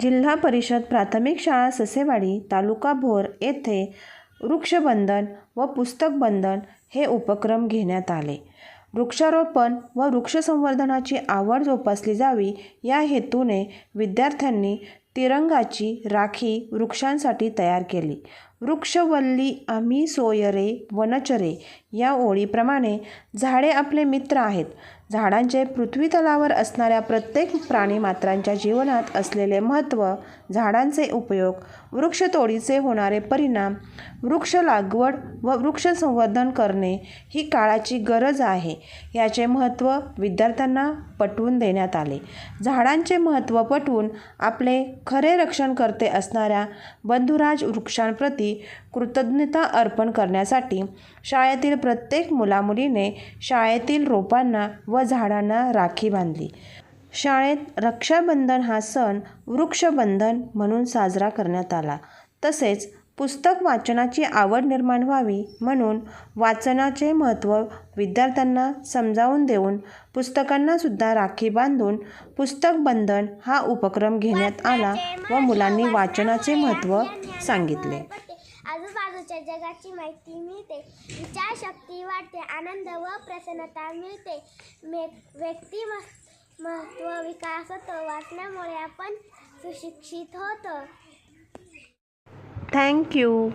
जिल्हा परिषद प्राथमिक शाळा ससेवाडी तालुका भोर येथे वृक्षबंधन व पुस्तकबंधन हे उपक्रम घेण्यात आले. वृक्षारोपण व वृक्षसंवर्धनाची आवड जोपासली जावी या हेतूने विद्यार्थ्यांनी तिरंगाची राखी वृक्षांसाठी तयार केली. वृक्षवल्ली आम्ही सोयरे वनचरे या ओळीप्रमाणे झाडे आपले मित्र आहेत. झाडांचे पृथ्वीतलावर असणाऱ्या प्रत्येक प्राणीमात्रांच्या जीवनात असलेले महत्त्व झाडांचे उपयोग वृक्षतोडीचे होणारे परिणाम वृक्ष लागवड व वृक्ष संवर्धन करणे ही काळाची गरज आहे. याचे महत्त्व विद्यार्थ्यांना पटवून देण्यात आले. झाडांचे महत्त्व पटवून आपले खरे रक्षणकर्ते असणाऱ्या बंधुराज वृक्षांप्रती कृतज्ञता अर्पण करण्यासाठी शाळेतील प्रत्येक मुलामुलीने शाळेतील रोपांना व झाडांना राखी बांधली. शाळेत रक्षाबंधन हा सण वृक्षबंधन म्हणून साजरा करण्यात आला. तसेच पुस्तक वाचनाची आवड निर्माण व्हावी म्हणून वाचनाचे महत्त्व विद्यार्थ्यांना समजावून देऊन पुस्तकांनासुद्धा राखी बांधून पुस्तक बंधन हा उपक्रम घेण्यात आला व मुलांनी वाचनाचे महत्त्व सांगितले. आजूबाजूच्या जगाची माहिती मिळते विचारशक्ती वाढते आनंद व प्रसन्नता मिळते. मे व्यक्ती महत्त्व विकास होतो वाचण्यामुळे आपण सुशिक्षित होतो. Thank you.